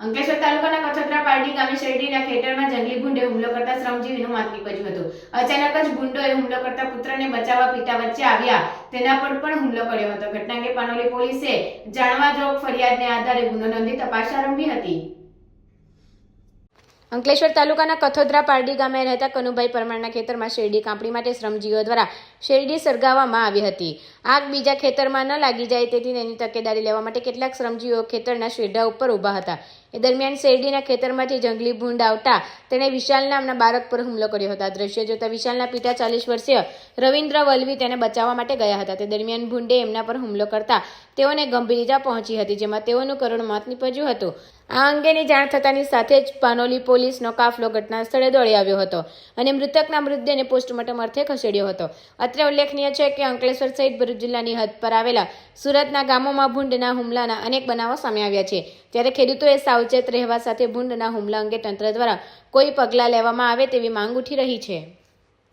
અંકલેશ્વર તાલુકાના કથોદરા પારડી ગામે શેરડીના ખેતરમાં જંગલી ભૂંડે હુમલો કરતા શ્રમજીવીનું મોત નીપજ્યું હતું. અચાનક જ ભૂંડોએ હુમલો કરતા પુત્રને બચાવવા પિતા વચ્ચે આવ્યા. તેના પર પણ હુમલો કર્યો હતો. ઘટના અંગે પાનોલી પોલીસે જાણવા જોગ ફરિયાદને આધારે ગુનો નોંધી તપાસ આરંભી હતી. અંકલેશ્વર તાલુકાના કથોદરા પારડી ગામે રહેતા કનુભાઈ પરમારના ખેતરમાં શેરડી કાપણી માટે શ્રમજીવીઓ દ્વારા શેરડી સળગાવવામાં આવી હતી. આગ બીજા ખેતરમાં ન લાગી જાય તેથી તેની તકેદારી લેવા માટે કેટલાક શ્રમજીવીઓ ખેતરના શેઢા ઉપર ઊભા હતા. એ દરમિયાન શેરડીના ખેતરમાંથી જંગલી ભૂંડ આવતા તેણે વિશાલ નામના બાળક પર હુમલો કર્યો હતો. દ્રશ્ય જોતા વિશાલના પિતા ચાલીસ વર્ષીય રવિન્દ્ર વલ્વી તેને બચાવવા માટે ગયા હતા. તે દરમિયાન ભૂંડે એમના પર હુમલો કરતા તેઓને ગંભીર ઇજા પહોંચી હતી, જેમાં તેઓનું કરુણ મોત નીપજ્યું હતું. આ અંગેની જાણ થતાની સાથે જ પાનોલી પોલીસનો કાફલો ઘટના સ્થળે દોડી આવ્યો હતો અને મૃતકના મૃતદેહને પોસ્ટમોર્ટમ અર્થે ખસેડ્યો હતો. અત્રે ઉલ્લેખનીય છે કે અંકલેશ્વર સહિત ભરૂચ જિલ્લાની હદ પર આવેલા સુરતના ગામોમાં ભૂંડના હુમલાના અનેક બનાવો સામે આવ્યા છે. ત્યારે ખેડૂતોએ સાવચેત રહેવા સાથે ભૂંડના હુમલા અંગે તંત્ર દ્વારા કોઈ પગલાં લેવામાં આવે તેવી માંગ ઉઠી રહી છે.